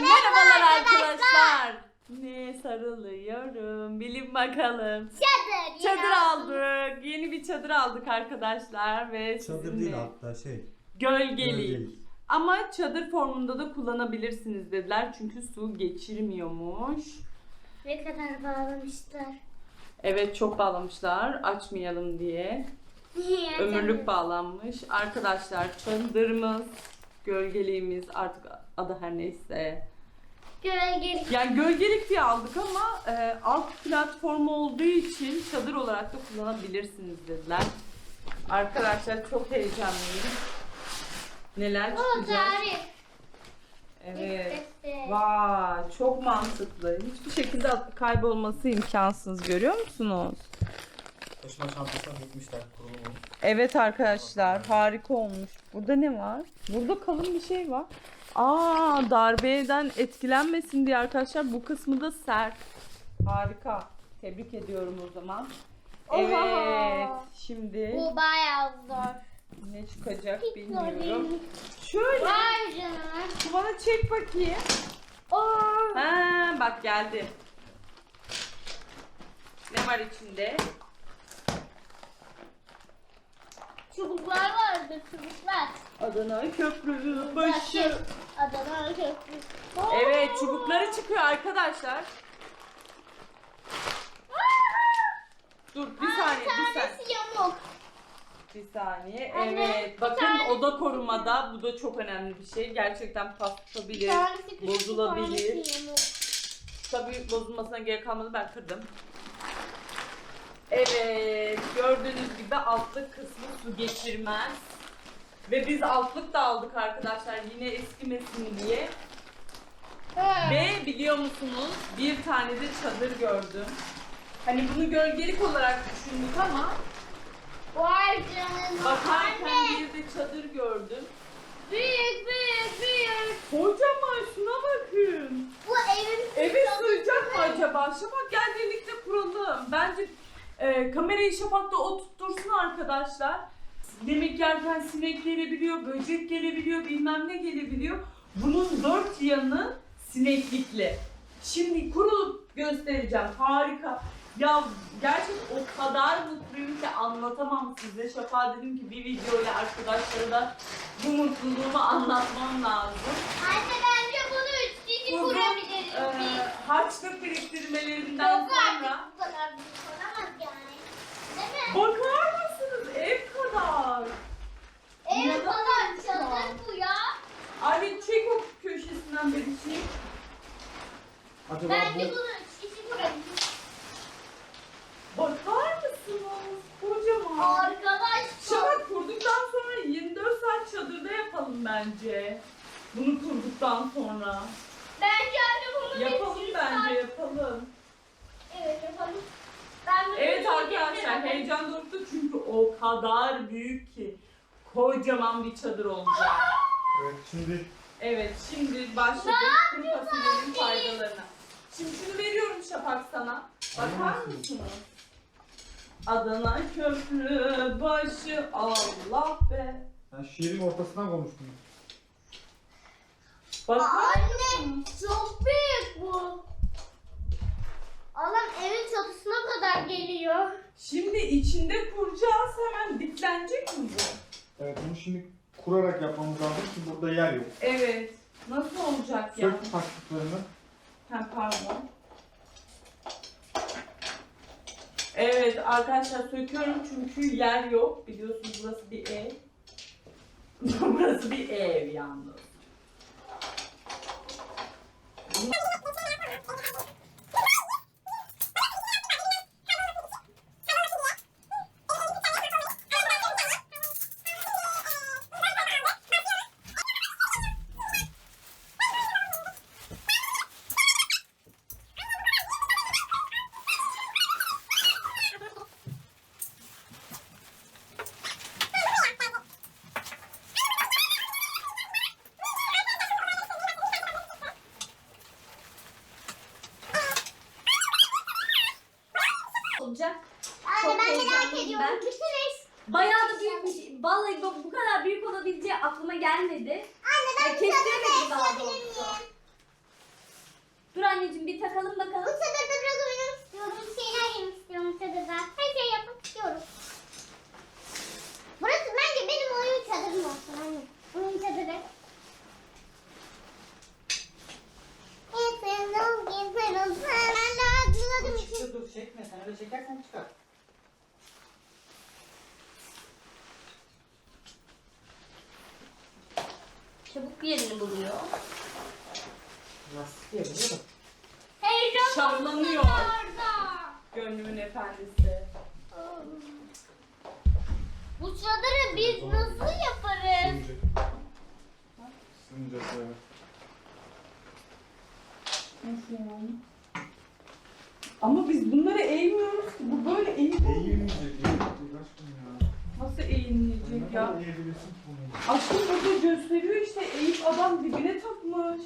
Merhabalar arkadaşlar. arkadaşlar. Ne sarılıyorum. Bilin bakalım. Çadır. Çadır ya. aldık. Yeni bir çadır aldık arkadaşlar ve Çadır sizinle değil hatta şey. gölgelik. Gölgelik. Ama çadır formunda da kullanabilirsiniz dediler. Çünkü su geçirmiyormuş. Ne kadar bağlamışlar. Evet çok bağlamışlar. Açmayalım diye. Ömürlük bağlanmış. Arkadaşlar çadırımız, gölgeliğimiz artık adı her neyse. Gölgelik. Yani gölgelik diye aldık ama e, alt platformu olduğu için çadır olarak da kullanabilirsiniz dediler. Arkadaşlar çok heyecanlıyım. Neler O çıkacak? tarif. Evet. Vay çok mantıklı. Hiçbir şekilde kaybolması imkansız görüyor musunuz? Taşıma çantasına dökmüşler kurulumu. Evet arkadaşlar harika olmuş. Burada ne var? Burada kalın bir şey var. Aa darbeden etkilenmesin diye arkadaşlar bu kısmı da sert. Harika. Tebrik ediyorum o zaman. Oha. Evet şimdi Bu bayağı zor. ne çıkacak Hiç zor bilmiyorum. değil. Şöyle Vay canına. bana çek bakayım. Oo. Ha bak geldi. Ne var içinde? Çubuklar vardı çubuklar. Adana köprü başı. Adana köprü. Oo. Evet çubukları çıkıyor arkadaşlar. Dur bir Aa, saniye bir saniye. tanesi yamuk. Bir saniye. Anne, Evet bir bakın tane- oda korumada bu da çok önemli bir şey. Gerçekten paslanabilir, Tanesi küçük, bozulabilir. tanesi yamuk. Tabii bozulmasına gerek kalmadı ben kırdım. Evet gördüğünüz gibi altlık kısmı su geçirmez. Ve biz altlık da aldık arkadaşlar yine eskimesin diye. Ve biliyor musunuz bir tane de çadır gördüm. Hani bunu gölgelik olarak düşündük ama Vay canına. bakarken Anne. bir de çadır gördüm. Büyük büyük büyük. Kocaman şuna bakın. Bu evin Eve sığacak mı acaba? Şafak gel birlikte kuralım. Bence e, kamerayı Şafak'ta o tuttursun arkadaşlar. Yemek yerken sinek gelebiliyor, böcek gelebiliyor, bilmem ne gelebiliyor. Bunun dört yanı sineklikli. Şimdi kurulup göstereceğim. Harika. Ya gerçekten o kadar mutluyum ki anlatamam size. Şafak'a dedim ki bir videoyla arkadaşlara da bu mutluluğumu anlatmam lazım. Anne bence bunu üç kişi kurabiliriz biz. harçlık biriktirmelerinden Çok sonra artık yani. Değil mi? bakar mısınız ev kadar. Ev kadar çadır bu ya. Anne çek o köşesinden bir şey. Acaba Bence bu bunu kişi kurabiliriz. Bakar mısınız? Kocaman. Arkadaş çok. Şafak kurduktan sonra 24 saat çadırda yapalım bence. Bunu kurduktan sonra. Bence anne bunu Yapalım bence saat- yapalım. Evet yapalım. Ben bunu Evet üç kişi- heyecan doruktu çünkü o kadar büyük ki. Kocaman bir çadır olacak. evet şimdi Evet şimdi başladık kuru fasulyenin faydalarına. Şimdi şunu veriyorum Şafak sana. Bakar mısınız? Adana köprü başı Allah be. ben şiirin ortasından konuştum. Bakar Anne mısınız? çok büyük bu. Allah'ım evin çatısına kadar geliyor. Şimdi içinde kuracağız hemen diklenecek mi bu? Evet bunu şimdi kurarak yapmamız lazım çünkü burada yer yok. Evet. Nasıl olacak ya? Sök taktıklarını. Ha pardon. Evet arkadaşlar söküyorum çünkü yer yok. Biliyorsunuz burası bir ev. burası bir ev yalnız. anneciğim bir takalım bakalım. Bu çadırda biraz oynamak istiyorum. Şeyler yemek istiyorum çadırda. Her şey yapmak istiyorum. Burası bence benim oyun çadırım olsun anne. Oyun çadırı. Sarıldım, sarıldım. Ben de ağzıladım için. Dur dur çekme sen öyle çekersen çıkar. Çabuk bir yerini buluyor. Lastik yerini buluyor. Şahlanıyor. Gönlümün efendisi. Bu çadırı biz nasıl yaparız? Sığınacak. Nasıl yani? Ama biz bunları eğmiyoruz ki. Bu böyle eğik. Eğilmeyecek. Ya. Nasıl eğilmeyecek ya? ki bunu? Aşkım burada gösteriyor işte eğip adam dibine takmış.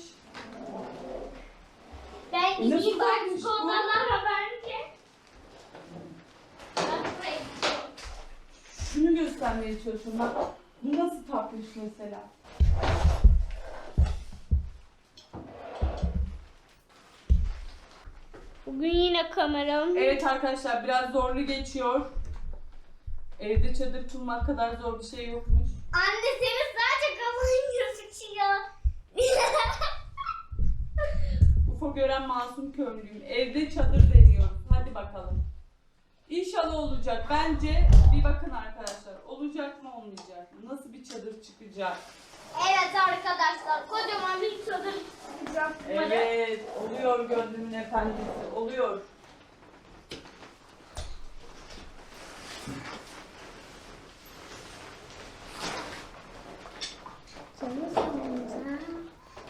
Ben E, nasıl gideyim bu? buraya gidiyorum. Şunu göstermeye çalışıyorum. Bak bu nasıl takmış mesela? Bugün yine kameram. Evet arkadaşlar biraz zorlu geçiyor. Evde çadır kurmak kadar zor bir şey yokmuş. Anne senin UFO gören masum köylüyüm. Evde çadır deniyoruz. Hadi bakalım. İnşallah olacak. Bence bir bakın arkadaşlar. Olacak mı olmayacak mı? Nasıl bir çadır çıkacak? evet arkadaşlar kocaman bir çadır çıkacak. Evet. Oluyor gönlümün efendisi. Oluyor.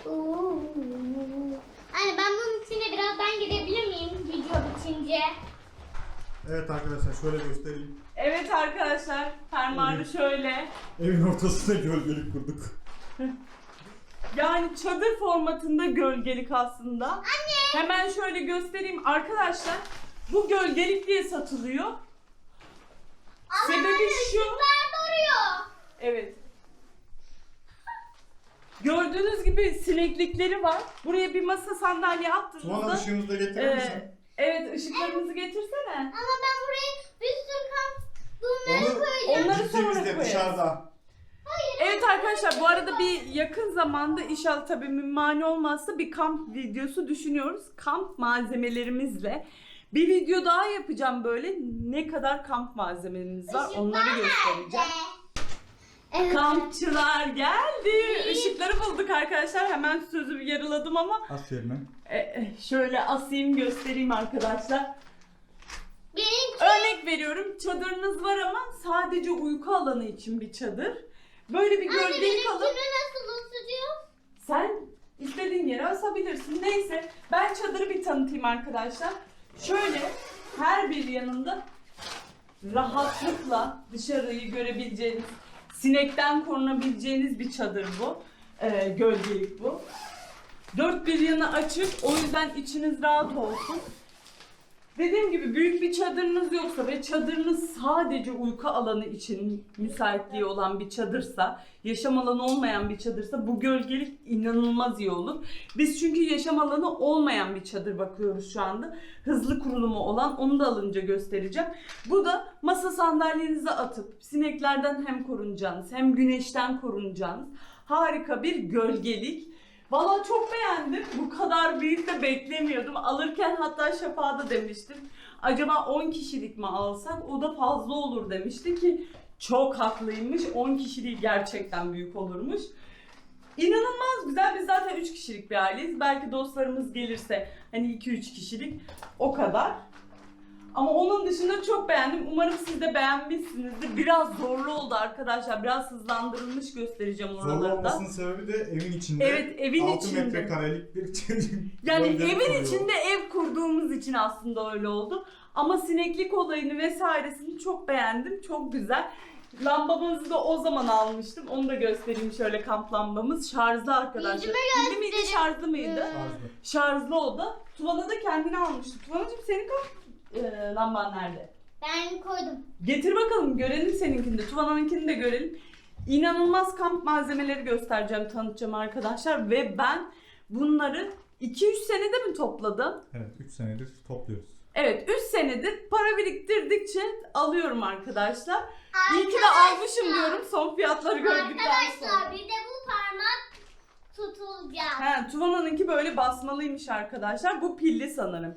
Oo. Anne ben bunun içine birazdan girebilir miyim video bitince? Evet arkadaşlar şöyle göstereyim. Evet arkadaşlar. Fermuarı şöyle. Evin ortasına gölgelik kurduk. Yani çadır formatında gölgelik aslında. Anne. Hemen şöyle göstereyim arkadaşlar. Bu gölgelik diye satılıyor. Sebebi şu. Duruyor? Evet. Gördüğünüz gibi sineklikleri var. Buraya bir masa sandalye attığınızda ışığınızı da getirir misin? e, evet ışıklarınızı getirsene. Ama ben buraya bir sürü kamp bunları Onu koyacağım. Onları sonra gittiğimizde koyarız. dışarıda. Evet arkadaşlar bu arada bir yakın zamanda inşallah tabii mani olmazsa bir kamp videosu düşünüyoruz. Kamp malzemelerimizle. Bir video daha yapacağım böyle. Ne kadar kamp malzememiz var onları göstereceğim. Evet. Kampçılar geldi. Işıkları bulduk arkadaşlar. Hemen sözü yarıladım ama As yerine. e, e, şöyle asayım göstereyim arkadaşlar. Benim Örnek veriyorum çadırınız var ama sadece uyku alanı için bir çadır. Böyle bir anne gölgelik alan. nasıl ısıtıyor? Sen istediğin yere asabilirsin. Neyse ben çadırı bir tanıtayım arkadaşlar. Şöyle her bir yanında rahatlıkla dışarıyı görebileceğiniz, sinekten korunabileceğiniz bir çadır bu. Ee, gölgelik bu. Dört bir yanı açık o yüzden içiniz rahat olsun. Dediğim gibi büyük bir çadırınız yoksa ve çadırınız sadece uyku alanı için müsaitliği olan bir çadırsa, yaşam alanı olmayan bir çadırsa bu gölgelik inanılmaz iyi olur. Biz çünkü yaşam alanı olmayan bir çadır bakıyoruz şu anda. Hızlı kurulumu olan onu da alınca göstereceğim. Bu da masa sandalyenize atıp sineklerden hem korunacağınız hem güneşten korunacağınız harika bir gölgelik. Valla çok beğendim. Bu kadar büyük de beklemiyordum. Alırken hatta Şafak'a da demiştim. Acaba 10 kişilik mi alsak? O da fazla olur demişti ki çok haklıymış. 10 kişiliği gerçekten büyük olurmuş. İnanılmaz güzel. Biz zaten 3 kişilik bir aileyiz. Belki dostlarımız gelirse hani 2-3 kişilik o kadar. Ama onun dışında çok beğendim. Umarım siz de beğenmişsinizdir. Biraz zorlu oldu arkadaşlar. Biraz hızlandırılmış göstereceğim Zorlu oraları da. olmasının sebebi de evin içinde. Evet evin 6 içinde. metrekarelik bir Yani evin oluyor. içinde ev kurduğumuz için aslında öyle oldu. Ama sineklik olayını vesairesini çok beğendim. Çok güzel. Lambamızı da o zaman almıştım. Onu da göstereyim şöyle kamp lambamız. Şarjlı arkadaşlar. Yüzüme miydi şarjlı mıydı? Şarjlı. Şarjlı o da. Tuvana da kendini almıştı. Tuvanacığım senin kamp e, lamban nerede? Ben koydum. Getir bakalım görelim seninkini de. Tuvana'nınkini de görelim. İnanılmaz kamp malzemeleri göstereceğim, tanıtacağım arkadaşlar. Ve ben bunları 2-3 senede mi topladım? Evet 3 senedir topluyoruz. Evet 3 senedir para biriktirdikçe alıyorum arkadaşlar. İyi ki de Arkadaşlar- almışım diyorum son fiyatları gördükten sonra. Arkadaşlar bir de bu parmak tutulacak. He, Tuvana'nınki böyle basmalıymış arkadaşlar. Bu pilli sanırım.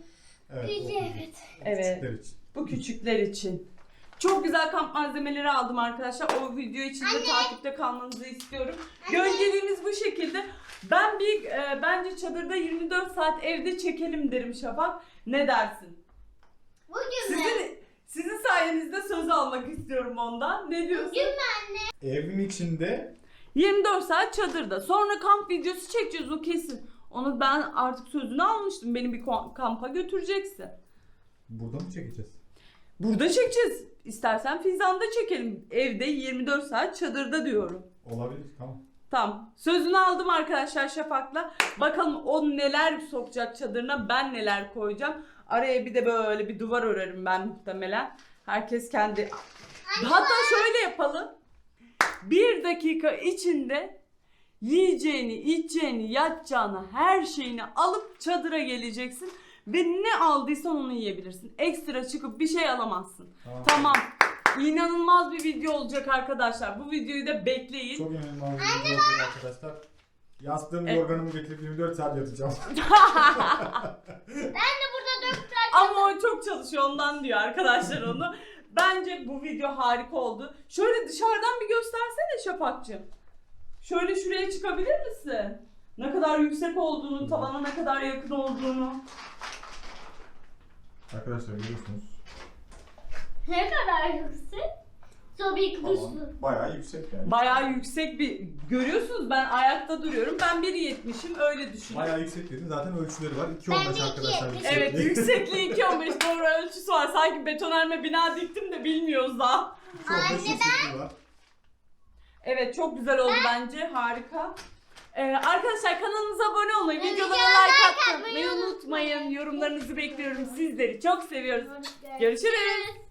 Evet. Evet. Evet. Küçükler için. Bu küçükler için. Çok güzel kamp malzemeleri aldım arkadaşlar. O video için de takipte kalmanızı istiyorum. Gölgeliğimiz bu şekilde. Ben bir e, bence çadırda 24 saat evde çekelim derim Şafak. Ne dersin? Bugün mü? Sizin sizin sayenizde söz almak istiyorum ondan. Ne diyorsun? Bugün mü? Evin içinde 24 saat çadırda. Sonra kamp videosu çekeceğiz o kesin. Onu ben artık sözünü almıştım. Beni bir kampa götüreceksin. burada mı çekeceğiz? Burada çekeceğiz. İstersen Fizan'da çekelim. Evde 24 saat çadırda diyorum. Olabilir tamam. Tamam. Sözünü aldım arkadaşlar Şafak'la. Bakalım o neler sokacak çadırına ben neler koyacağım. Araya bir de böyle bir duvar örerim ben muhtemelen. Herkes kendi... Hatta şöyle yapalım. Bir dakika içinde yiyeceğini, içeceğini, yatacağını, her şeyini alıp çadıra geleceksin. Ve ne aldıysan onu yiyebilirsin. Ekstra çıkıp bir şey alamazsın. Tamam. Tamam. İnanılmaz bir video olacak arkadaşlar. Bu videoyu da bekleyin. Çok inanılmaz bir video olacak arkadaşlar. Yastığım Evet. yorganımı getirip 24 saat yatacağım. Ben de burada 4 saat Ama o çok çalışıyor ondan diyor arkadaşlar onu. Bence bu video harika oldu. Şöyle dışarıdan bir göstersene Şafakcığım. Şöyle şuraya çıkabilir misin? Ne kadar yüksek olduğunu, tavana ne kadar yakın olduğunu. Arkadaşlar görüyorsunuz. Ne kadar yüksek? Tabii ki Tavan güçlü. bayağı yüksek yani. Bayağı yüksek bir... Görüyorsunuz ben ayakta duruyorum. Ben 1.70'im öyle düşünün. Bayağı yüksek dedin. Zaten ölçüleri var. Ben 2.15 de arkadaşlar. 2.70. yüksekliği. Evet yüksekliği 2.15 doğru ölçüsü var. Sanki betonarme bina diktim de bilmiyoruz daha. 2.15 Anne, yüksekliği var. Evet çok güzel oldu bence. Harika. Ee, arkadaşlar kanalımıza abone olmayı, videolara like atmayı unutmayın. Yorumlarınızı bekliyorum. Sizleri çok seviyoruz. Görüşürüz.